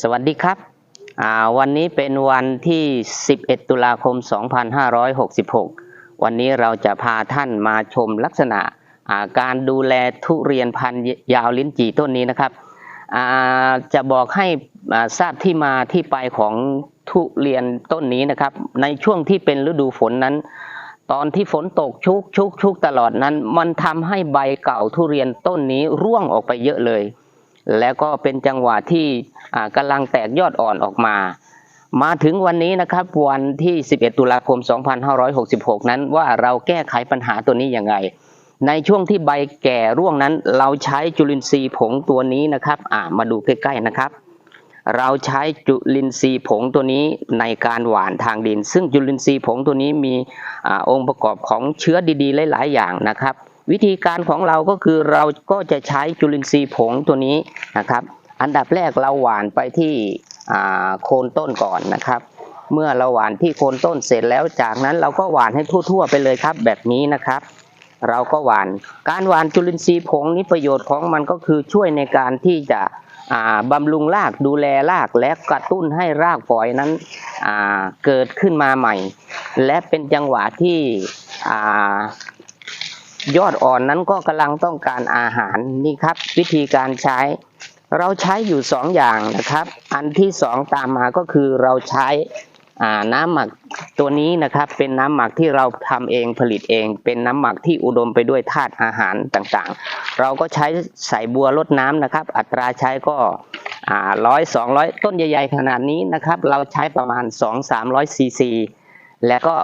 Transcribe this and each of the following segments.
สวัสดีครับ วันนี้เป็นวันที่ 11 ตุลาคม 2566 วันนี้เราจะพาท่านมาชมลักษณะาการดูแลทุเรียนพันธุ์ยาวลิ้นจี่ต้นนี้นะครับ จะบอกให้ทราบที่มาที่ไปของทุเรียนต้นนี้นะครับ ในช่วงที่เป็นฤดูฝนนั้น ตอนที่ฝนตกชุกชุกชุกตลอดนั้น มันทำให้ใบเก่าทุเรียนต้นนี้ร่วงออกไปเยอะเลย แล้วก็เป็นจังหวะที่อ่ากำลังแตกยอดอ่อนออกมา มาถึงวันนี้นะครับวันที่ 11 ตุลาคม 2566 นั้นว่าเราแก้ไขปัญหาตัวนี้ยังไง ในช่วงที่ใบแก่ร่วงนั้นเราใช้จุลินทรีย์ผงตัวนี้นะครับมาดูใกล้ๆนะครับ เราใช้จุลินทรีย์ผงตัวนี้ในการหว่านทางดิน ซึ่งจุลินทรีย์ผงตัวนี้มีอองค์ประกอบของเชื้อดีๆ หลาย ๆ อย่างนะครับ วิธีการของเราก็คือเราก็จะใช้จุลินทรีย์ผงตัวนี้นะครับ อันดับแรกเราหว่านไปที่โคนต้นก่อนนะครับ เมื่อเราหว่านที่โคนต้นเสร็จแล้วจากนั้นเราก็หว่านให้ทั่วๆไปเลยครับ แบบนี้นะครับ เราก็หว่านการหว่านจุลินทรีย์ผงนี้ประโยชน์ของมันก็คือช่วยในการที่จะบำรุงรากดูแลรากและกระตุ้นให้รากฝอยนั้นเกิดขึ้นมาใหม่ และเป็นจังหวะที่ ยอดอ่อนนั้นก็กำลังต้องการอาหารนี่ครับ วิธีการใช้ เราใช้อยู่สองอย่างนะครับ อันที่สองตามมาก็คือเราใช้น้ำหมักตัวนี้นะครับ เป็นน้ำหมักที่เราทำเองผลิตเอง เป็นน้ำหมักที่อุดมไปด้วยธาตุอาหารต่างๆ เราก็ใช้ใส่บัวลดน้ำนะครับ อัตราใช้ก็ร้อยสองร้อยต้นใหญ่ๆขนาดนี้นะครับ เราใช้ประมาณสองสามร้อยซีซีแล้วก็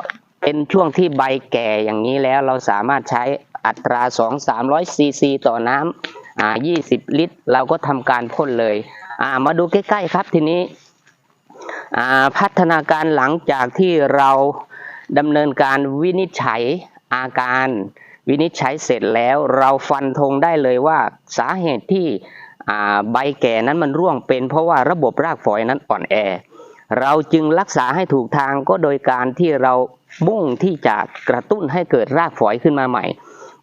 เป็นช่วงที่ใบแก่อย่างนี้แล้วเราสามารถใช้ อัตราสองสามร้อยซีซีต่อน้ำอ่า20ลิตร เราก็ทำการพ่นเลยอ่ามาดูใกล้ๆครับทีนี้อ่าพัฒนาการหลังจากที่เราดำเนินการวินิจฉัยอาการวินิจฉัยเสร็จแล้วเราฟันธงได้เลยว่าสาเหตุที่ใบแก่นั้นมันร่วงเป็น เพราะว่าระบบรากฝอยนั้นอ่อนแอ เราจึงรักษาให้ถูกทางก็โดยการที่เรามุ่งที่จะกระตุ้นให้เกิดรากฝอยขึ้นมาใหม่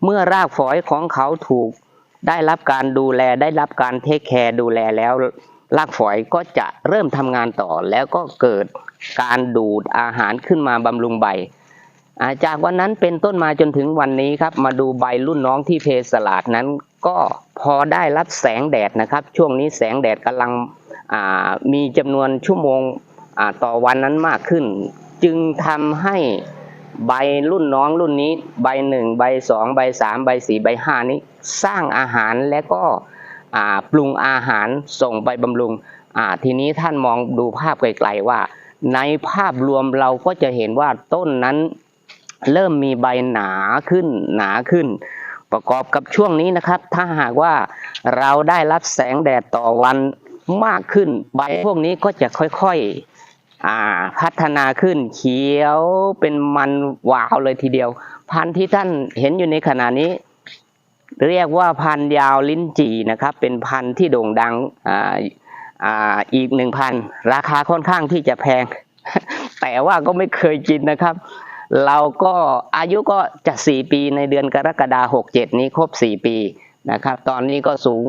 เมื่อรากฝอยของเขาถูกได้รับการดูแลได้รับการเทคแคร์ดูแลแล้วรากฝอยก็จะเริ่มทำงานต่อแล้วก็เกิดการดูดอาหารขึ้นมาบำรุงใบอาจากวันนั้นเป็นต้นมาจนถึงวันนี้ครับ มาดูใบรุ่นน้องที่เพสลาดนั้นก็พอได้รับแสงแดดนะครับ ช่วงนี้แสงแดดกำลังมีจำนวนชั่วโมงต่อวันนั้นมากขึ้น จึงทำให้ ใบรุ่นน้องรุ่นนี้ ใบหนึ่งใบสองใบสามใบสี่ใบห้านี้ สร้างอาหารและก็ปรุงอาหารส่งไปบำรุงทีนี้ท่านมองดูภาพไกลๆว่า ในภาพรวมเราก็จะเห็นว่าต้นนั้นเริ่มมีใบหนาขึ้นหนาขึ้น ประกอบกับช่วงนี้นะครับ ถ้าหากว่าเราได้รับแสงแดดต่อวันมากขึ้น ใบพวกนี้ก็จะค่อยๆ อ่า พัฒนาขึ้นเขียวเป็นมันวาวเลยทีเดียว พันธุ์ที่ท่านเห็นอยู่ในขณะนี้ เรียกว่าพันธุ์ยาวลิ้นจี่นะครับ เป็นพันธุ์ที่โด่งดังอ่าอ่าอีกหนึ่งพันราคาค่อนข้างที่จะแพง แต่ว่าก็ไม่เคยกินนะครับ เราก็อายุก็จะสี่ปีในเดือนกรกฎาหกเจ็ดนี้ครบสี่ปีนะครับ ตอนนี้ก็สูง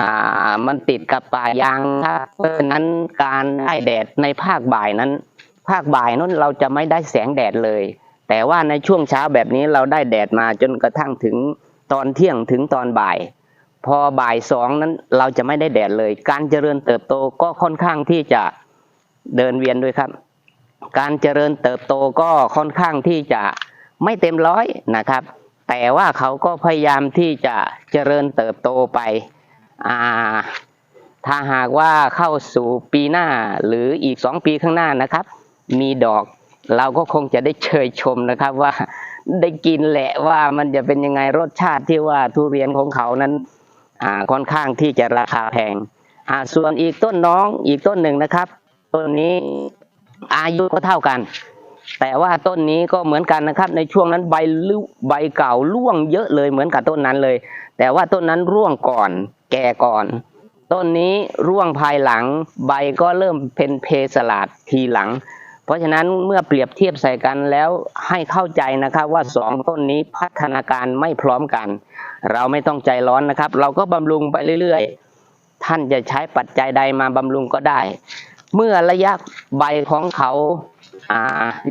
อ่ามันติดกับป่ายางครับเพราะฉะนั้นการได้แดดในภาคบ่ายนั้น ภาคบ่ายนั้นเราจะไม่ได้แสงแดดเลย แต่ว่าในช่วงเช้าแบบนี้เราได้แดดมาจนกระทั่งถึงตอนเที่ยงถึงตอนบ่าย พอบ่ายสองนั้นเราจะไม่ได้แดดเลย การเจริญเติบโตก็ค่อนข้างที่จะเดินเวียนด้วยครับ การเจริญเติบโตก็ค่อนข้างที่จะไม่เต็มร้อยนะครับ แต่ว่าเขาก็พยายามที่จะเจริญเติบโตไป อ่าถ้าหากว่าเข้าสู่ปีหน้าหรืออีกสองปีข้างหน้านะครับ มีดอกเราก็คงจะได้เชยชมนะครับว่าได้กินแหละว่ามันจะเป็นยังไงรสชาติที่ว่าทุเรียนของเขานั้นอ่าค่อนข้างที่จะราคาแพงอ่าส่วนอีกต้นน้องอีกต้นหนึ่งนะครับต้นนี้อายุก็เท่ากัน แต่ว่าต้นนี้ก็เหมือนกันนะครับ ในช่วงนั้นใบลุใบเก่าร่วงเยอะเลยเหมือนกับต้นนั้นเลย แต่ว่าต้นนั้นร่วงก่อน แก่ก่อน ต้นนี้ร่วงภายหลังใบก็เริ่มเป็นเพสลาดทีหลัง เพราะฉะนั้นเมื่อเปรียบเทียบใส่กันแล้วให้เข้าใจนะครับว่าสองต้นนี้พัฒนาการไม่พร้อมกัน เราไม่ต้องใจร้อนนะครับ เราก็บำรุงไปเรื่อยๆ ท่านจะใช้ปัจจัยใดมาบำรุงก็ได้ เมื่อระยะใบของเขา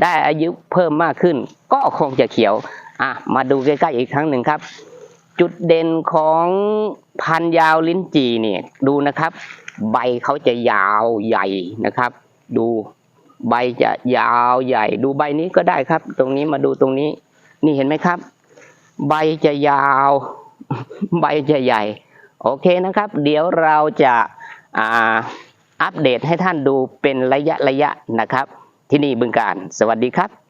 ได้อายุเพิ่มมากขึ้น ก็คงจะเขียวอะมาดูใกล้ๆอีกครั้งหนึ่งครับ จุดเด่นของพันยาวลิ้นจีเนี่ยดูนะครับ ใบเขาจะยาวใหญ่นะครับ ดูใบจะยาวใหญ่ ดูใบนี้ก็ได้ครับ ตรงนี้มาดูตรงนี้ นี่เห็นไหมครับ ใบจะยาว ใบจะใหญ่ โอเคนะครับ เดี๋ยวเราจะอ่าอัปเดตให้ท่านดูเป็นระยะระยะนะครับ ที่นี่บึงการ สวัสดีครับ